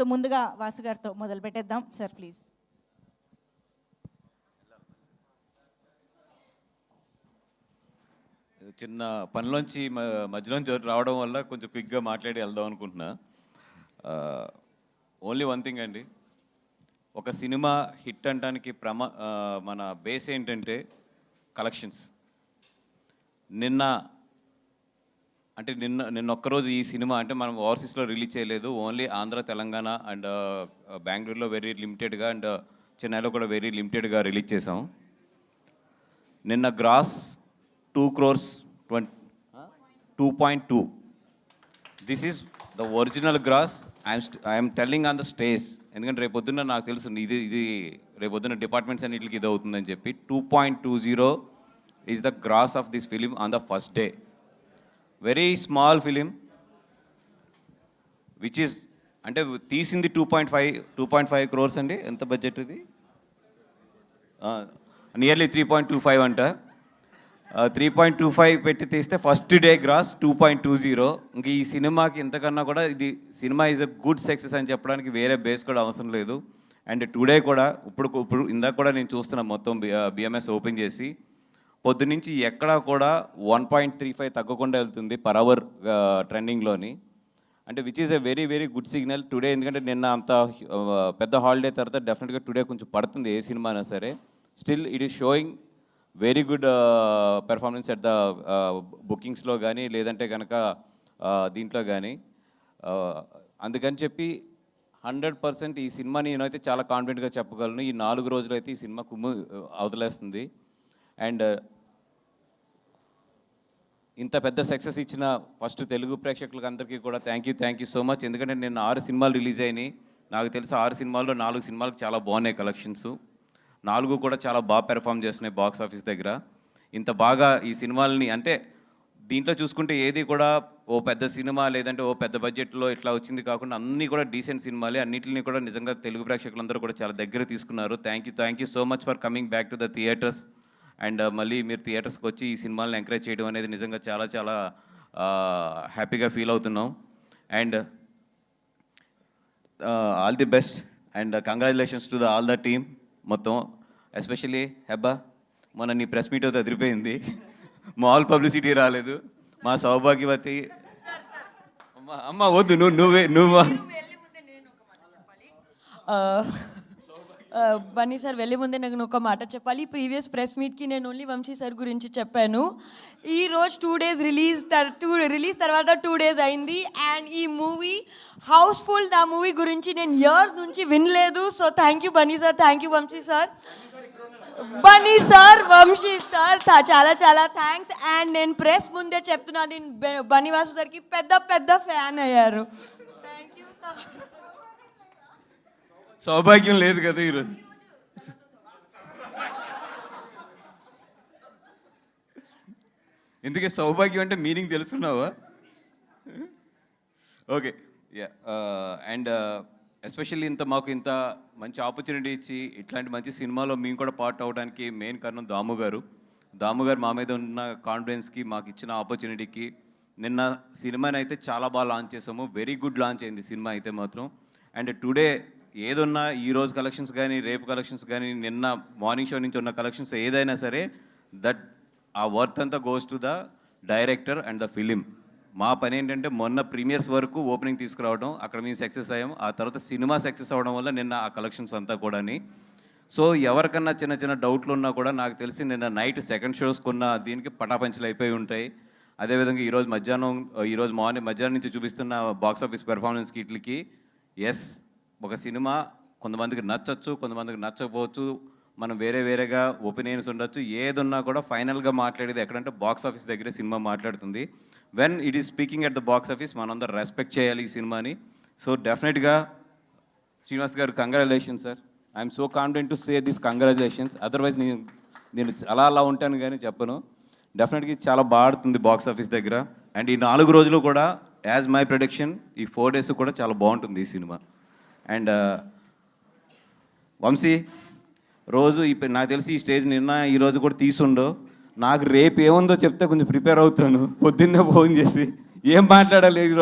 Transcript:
So ముందుగా వాసు గారితో మొదలు పెట్టేద్దాం. సార్ ప్లీజ్ చిన్న పనిలోంచి మ- మధ్యలోంచి రావడం వల్ల కొంచెం క్విక్గా మాట్లాడి వెళ్దాం అనుకుంటున్నా. ఓన్లీ వన్ థింగ్ అండి. ఒక సినిమా హిట్ అనడానికి ప్రమా మన బేస్ ఏంటంటే కలెక్షన్స్ నిన్న అంటే నిన్న నిన్న ఒక్కరోజు ఈ సినిమా అంటే మనం ఓవర్సీస్లో రిలీజ్ చేయలేదు. ఓన్లీ ఆంధ్ర తెలంగాణ అండ్ బెంగళూరులో వెరీ లిమిటెడ్గా అండ్ చెన్నైలో కూడా వెరీ లిమిటెడ్గా రిలీజ్ చేసాం నిన్న gross two crores twenty two point two. This is the original gross. I'm I'm telling on the stage. ఎందుకంటే రేపొద్దున్న నాకు తెలుసు ఇది ఇది రేపొద్దున డిపార్ట్మెంట్స్ అన్నింటికి ఇది అవుతుందని చెప్పి. Two point two zero is the gross of this film on the first day very small film which is అంటే తీసింది two point five two point five crores అండి. ఎంత బడ్జెట్ ఇది? Nearly three point two five అంట. Three point two five పెట్టి తీస్తే first day gross two point two zero ఇంక ఈ సినిమాకి ఇంతకన్నా కూడా ఇది cinema is a good success అని చెప్పడానికి వేరే బేస్ కూడా అవసరం లేదు. అండ్ టుడే కూడా ఇప్పుడు ఇప్పుడు ఇందాక కూడా నేను చూస్తున్నా మొత్తం బిఎంఎస్ ఓపెన్ చేసి పొద్దునుంచి ఎక్కడా కూడా వన్ పాయింట్ త్రీ ఫైవ్ తగ్గకుండా వెళ్తుంది పర్ అవర్ ట్రెండింగ్లోని. అంటే which is a very very good signal today ఎందుకంటే నిన్న అంత పెద్ద హాలిడే తర్వాత డెఫినెట్గా టుడే కొంచెం పడుతుంది ఏ సినిమా అయినా సరే. Still it is showing very good performance at the బుకింగ్స్లో కానీ లేదంటే కనుక దీంట్లో కానీ అందుకని చెప్పి హండ్రెడ్ పర్సెంట్ ఈ సినిమా నేనైతే చాలా కాన్ఫిడెంట్గా చెప్పగలను. ఈ నాలుగు రోజులైతే ఈ సినిమా కుమ్ము అవతలేస్తుంది. అండ్ ఇంత పెద్ద సక్సెస్ ఇచ్చిన ఫస్ట్ తెలుగు ప్రేక్షకులకు అందరికీ కూడా thank you thank you so much ఎందుకంటే నేను ఆరు సినిమాలు రిలీజ్ అయినాయి. నాకు తెలిసి ఆరు సినిమాల్లో నాలుగు సినిమాలకు చాలా బాగున్నాయి కలెక్షన్స్ నాలుగు కూడా చాలా బాగా పెర్ఫామ్ చేస్తున్నాయి బాక్స్ ఆఫీస్ దగ్గర. ఇంత బాగా ఈ సినిమాలని అంటే దీంట్లో చూసుకుంటే ఏది కూడా ఓ పెద్ద సినిమా లేదంటే ఓ పెద్ద బడ్జెట్లో ఇట్లా వచ్చింది కాకుండా అన్నీ కూడా డీసెంట్ సినిమాలే. అన్నింటిని కూడా నిజంగా తెలుగు ప్రేక్షకులందరూ కూడా చాలా దగ్గర తీసుకున్నారు. Thank you thank you so much for coming back to the theatres and మళ్ళీ మీరు థియేటర్స్కి వచ్చి ఈ సినిమాలను ఎంకరేజ్ చేయడం అనేది నిజంగా చాలా చాలా హ్యాపీగా ఫీల్ అవుతున్నాం. And all the best and congratulations to the all the team మొత్తం. ఎస్పెషల్లీ హెబ్బా మొన్న నీ ప్రెస్ మీట్ అయితే అదిరిపోయింది. మాల్ పబ్లిసిటీ రాలేదు. మా సౌభాగ్యవతి. అమ్మ అమ్మ వద్దు నువ్వు నువ్వే నువ్వు? బన్నీ సార్ వెళ్ళే ముందే నేను ఒక మాట చెప్పాలి. ప్రీవియస్ ప్రెస్ మీట్కి నేను ఓన్లీ వంశీ సార్ గురించి చెప్పాను. ఈ రోజు two days release two release తర్వాత టూ డేస్ అయింది. అండ్ ఈ మూవీ హౌస్ఫుల్ ఆ మూవీ గురించి నేను ఇయర్ నుంచి వినలేదు. So thank you Bunny sir thank you Vamsi sir. Bunny sir Vamsi sir చాలా చాలా థ్యాంక్స్ అండ్ నేను ప్రెస్ ముందే చెప్తున్నాను నేను బె- బన్నీ వాసు సార్కి పెద్ద పెద్ద ఫ్యాన్ అయ్యారు థ్యాంక్ యూ సార్ సౌభాగ్యం లేదు కదా ఈరోజు. ఎందుకే సౌభాగ్యం అంటే మీనింగ్ తెలుసుకున్నావా ఓకే యా అండ్ ఎస్పెషల్లీ ఇంత మాకు ఇంత మంచి ఆపర్చునిటీ ఇచ్చి ఇట్లాంటి మంచి సినిమాలో మేము కూడా పార్ట్ అవడానికి మెయిన్ కారణం దాము గారు. దాము గారు మా మీద ఉన్న కాన్ఫిడెన్స్కి మాకు ఇచ్చిన ఆపర్చునిటీకి నిన్న సినిమాని అయితే చాలా బాగా లాంచ్ చేసాము. వెరీ గుడ్ లాంచ్ అయింది సినిమా అయితే మాత్రం. అండ్ టుడే ఏదున్నా ఈరోజు కలెక్షన్స్ కానీ రేపు కలెక్షన్స్ కానీ నిన్న మార్నింగ్ షో నుంచి ఉన్న కలెక్షన్స్ ఏదైనా సరే దట్ ఆ వర్త్ అంతా goes to the director and the film మా పని ఏంటంటే మొన్న ప్రీమియర్స్ వరకు ఓపెనింగ్ తీసుకురావడం అక్కడ మేము సక్సెస్ అయ్యాం ఆ తర్వాత సినిమా సక్సెస్ అవ్వడం వల్ల నిన్న ఆ కలెక్షన్స్ అంతా కూడాని. సో ఎవరికన్నా చిన్న చిన్న డౌట్లు ఉన్నా కూడా నాకు తెలిసి నిన్న నైట్ సెకండ్ షోస్ కొన్న దీనికి పటాపంచలు అయిపోయి ఉంటాయి. అదేవిధంగా ఈరోజు మధ్యాహ్నం ఈరోజు మార్నింగ్ మధ్యాహ్నం నుంచి చూపిస్తున్న బాక్స్ ఆఫీస్ పెర్ఫార్మెన్స్ కిట్లకి ఎస్ ఒక సినిమా కొంతమందికి నచ్చచ్చు కొంతమందికి నచ్చకపోవచ్చు. మనం వేరే వేరేగా ఒపీనియన్స్ ఉండొచ్చు. ఏదున్నా కూడా ఫైనల్గా మాట్లాడేది ఎక్కడంటే బాక్స్ ఆఫీస్ దగ్గరే సినిమా మాట్లాడుతుంది. When it is speaking at the box office మనందరం రెస్పెక్ట్ చేయాలి ఈ సినిమాని. సో డెఫినెట్గా శ్రీనివాస్ గారు congratulation sir I'm so confident to say this congratulations otherwise నేను నేను అలా అలా ఉంటాను కానీ చెప్పను. డెఫినెట్గా చాలా బాగుతుంది బాక్స్ ఆఫీస్ దగ్గర. అండ్ ఈ నాలుగు రోజులు కూడా యాజ్ మై ప్రొడిక్షన్ ఈ ఫోర్ డేస్ కూడా చాలా బాగుంటుంది ఈ సినిమా. అండ్ వంశీ రోజు ఇప్పుడు నాకు తెలిసి ఈ స్టేజ్ నిన్న ఈరోజు కూడా తీసుండు. నాకు రేపు ఏముందో చెప్తే కొంచెం ప్రిపేర్ అవుతాను. పొద్దున్నే ఫోన్ చేసి ఏం మాట్లాడాలి ఈరోజు?